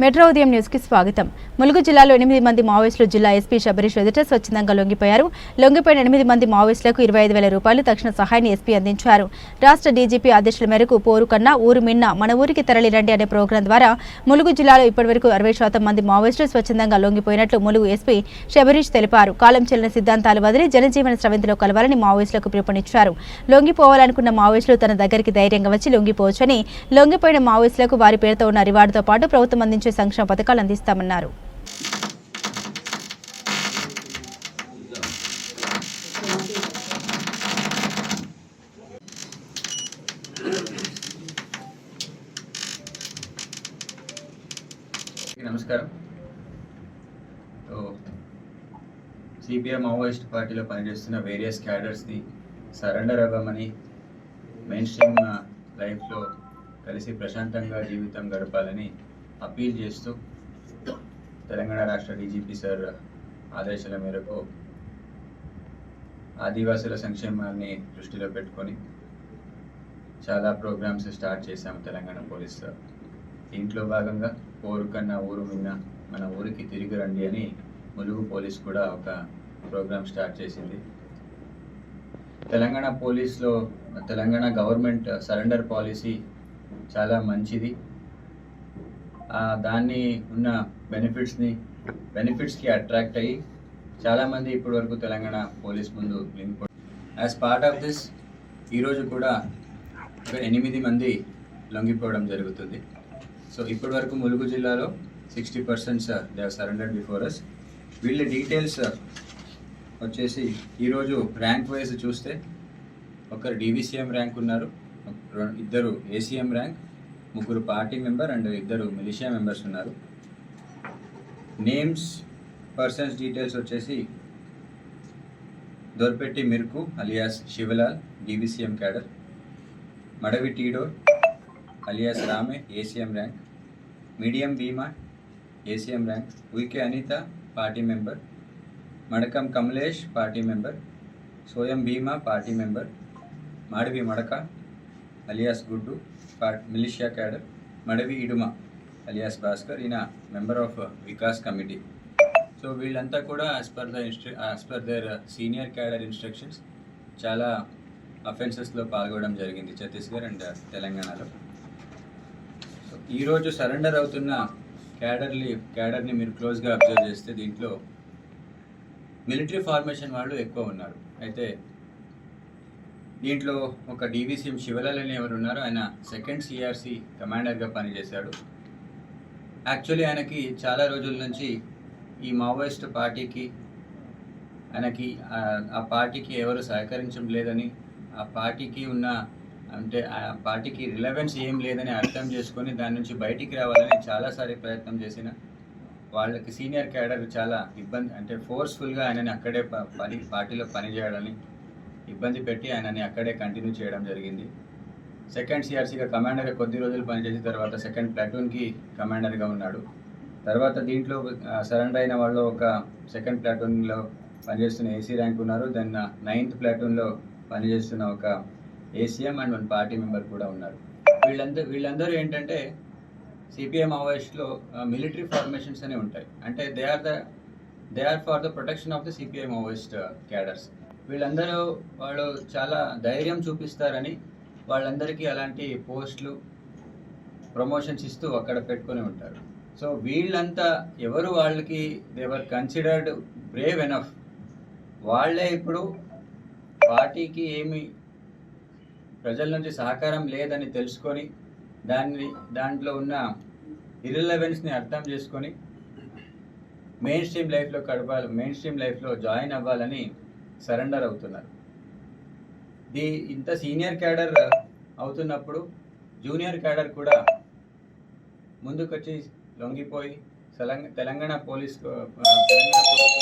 Metro ఉదయం న్యూస్కి స్వాగతం. ములుగు జిల్లాలో ఎనిమిది మంది మావోయిస్టులు జిల్లా ఎస్పీ శబరీష్ ఎదుట స్వచ్ఛందంగా లొంగిపోయారు. లొంగిపోయిన ఎనిమిది మంది మావోయిస్టులకు ఇరవై ఐదు వేల రూపాయలు తక్షణ సహాయాన్ని ఎస్పీ అందించారు. రాష్ట్ర డీజీపీ ఆదేశాల మేరకు పోరు కన్నా ఊరు మిన్న మన ఊరికి తరలిరండి అనే ప్రోగ్రాం ద్వారా ములుగు జిల్లాలో ఇప్పటివరకు అరవై శాతం మంది మావోయిస్టులు స్వచ్ఛందంగా లొంగిపోయినట్లు ములుగు ఎస్పీ శబరీష్ తెలిపారు. కాలం చెల్లిన సిద్ధాంతాలు వదిలి జనజీవన స్రవంతిలో కలవాలని మావోయిస్టులకు పిలుపునిచ్చారు. లొంగిపోవాలనుకున్న మావోయిస్టులు తన దగ్గరికి ధైర్యంగా వచ్చి లొంగిపోవచ్చని లొంగిపోయిన మావోయిస్టులకు వారి పేరుతో ఉన్న రివార్డుతో పాటు ప్రభుత్వం అందించే సంక్షేమ పథకాలు అందిస్తామన్నారు. నమస్కారం. సిపిఎం మావోయిస్ట్ పార్టీలో పనిచేస్తున్న వేరియస్ క్యాడర్స్ని సరెండర్ అవ్వమని మెయిన్ స్ట్రీమ్ లైఫ్లో కలిసి ప్రశాంతంగా జీవితం గడపాలని అప్పీల్ చేస్తూ తెలంగాణ రాష్ట్ర డీజీపీ సార్ ఆదేశాల మేరకు ఆదివాసుల సంక్షేమాన్ని దృష్టిలో పెట్టుకొని చాలా ప్రోగ్రామ్స్ స్టార్ట్ చేశాము తెలంగాణ పోలీస్ దీంట్లో భాగంగా పోరు కన్నా ఊరు మిన్న మన ఊరికి తిరిగి రండి అని ములుగు పోలీస్ కూడా ఒక ప్రోగ్రామ్ స్టార్ట్ చేసింది. తెలంగాణ పోలీస్లో తెలంగాణ గవర్నమెంట్ సరెండర్ పాలసీ చాలా మంచిది. దాన్ని ఉన్న బెనిఫిట్స్ని బెనిఫిట్స్కి అట్రాక్ట్ అయ్యి చాలామంది ఇప్పటి వరకు తెలంగాణ పోలీస్ ముందు link as part of this ఈరోజు కూడా ఒక ఎనిమిది మంది లొంగిపోవడం జరుగుతుంది. సో ఇప్పటి వరకు ములుగు జిల్లాలో sixty percent sir they are surrendered before us వీళ్ళ డీటెయిల్స్ uh, వచ్చేసి ఈరోజు ర్యాంక్ వైజ్ చూస్తే ఒకరు డీవీసీఎం ర్యాంక్ ఉన్నారు. ఇద్దరు ఏసీఎం ర్యాంక్ ముగ్గురు పార్టీ మెంబర్ అండ్ ఇద్దరు మిలిషియా మెంబర్స్ ఉన్నారు. నేమ్స్ పర్సన్స్ డీటెయిల్స్ వచ్చేసి Dorpetti Mirku alias Shivlal DVCM cadre Madavi Tidor alias Rame ACM rank Madiyam Bhima ACM rank Uike Anitha party member Madakam Kamlesh party member Soyam Bhima party member Madavi Madaka alias Guddu part militia cadre Madavi Iduma alias Bhaskar ఈయన member of Vikas committee. So వీళ్ళంతా కూడా as per the ఇన్స్ట్ర as per their senior cadre instructions చాలా అఫెన్సెస్లో పాల్గొనడం జరిగింది Chhattisgarh and తెలంగాణలో. So ఈరోజు surrender అవుతున్న క్యాడర్లీ క్యాడర్ని మీరు క్లోజ్గా అబ్జర్వ్ చేస్తే దీంట్లో మిలిటరీ ఫార్మేషన్ వాళ్ళు ఎక్కువ ఉన్నారు. అయితే దీంట్లో ఒక డీవీసీఎం శివలాల్ అని ఎవరు ఉన్నారో ఆయన సెకండ్ సిఆర్సి కమాండర్గా పనిచేశాడు. యాక్చువల్లీ ఆయనకి చాలా రోజుల నుంచి ఈ మావోయిస్ట్ పార్టీకి ఆయనకి ఆ- పార్టీకి ఎవరు సహకరించడం లేదని ఆ పార్టీకి ఉన్న అంటే ఆ పార్టీకి రిలవెన్స్ ఏం లేదని అర్థం చేసుకొని దాని నుంచి బయటికి రావాలని చాలాసారి ప్రయత్నం చేసిన వాళ్ళకి సీనియర్ క్యాడర్ చాలా ఇబ్బంది అంటే ఫోర్స్ఫుల్గా ఆయనని అక్కడే ప- పని పార్టీలో పనిచేయాలని ఇబ్బంది పెట్టి ఆయనని అక్కడే కంటిన్యూ చేయడం జరిగింది. సెకండ్ సిఆర్సీగా కమాండర్గా కొద్ది రోజులు పనిచేసిన తర్వాత సెకండ్ ప్లాటూన్కి కమాండర్గా ఉన్నాడు. తర్వాత దీంట్లో సరెండర్ అయిన వాళ్ళు ఒక సెకండ్ ప్లాటూన్లో పనిచేస్తున్న ఏసీ ర్యాంక్ ఉన్నారు. దెన్ నైన్త్ ప్లాటూన్లో పనిచేస్తున్న ఒక ACM and one party member కూడా ఉన్నారు. వీళ్ళందరూ వీళ్ళందరూ ఏంటంటే సిపిఎం మావోయిస్ట్లో మిలిటరీ ఫార్మేషన్స్ అనే ఉంటాయి. అంటే they are the they are for the protection of the CPI Maoist cadres. వీళ్ళందరూ వాళ్ళు చాలా ధైర్యం చూపిస్తారని వాళ్ళందరికీ అలాంటి పోస్టులు ప్రమోషన్స్ ఇస్తూ అక్కడ పెట్టుకొని ఉంటారు. సో వీళ్ళంతా ఎవరు వాళ్ళకి దేవర్ కన్సిడర్డ్ బ్రేవ్ ఎనఫ్ వాళ్ళే ఇప్పుడు పార్టీకి ఏమి ప్రజల నుంచి సహకారం లేదని తెలుసుకొని దాన్ని దాంట్లో ఉన్న ఇర్రిలవెన్స్ని అర్థం చేసుకొని మెయిన్ స్ట్రీమ్ లైఫ్లో గడపాలి మెయిన్ స్ట్రీమ్ లైఫ్లో జాయిన్ అవ్వాలని సరెండర్ అవుతున్నారు. ది ఇంత సీనియర్ క్యాడర్ అవుతున్నప్పుడు జూనియర్ క్యాడర్ కూడా ముందుకొచ్చి లొంగిపోయి తెలంగాణ తెలంగాణ పోలీస్ తెలంగాణ పోలీస్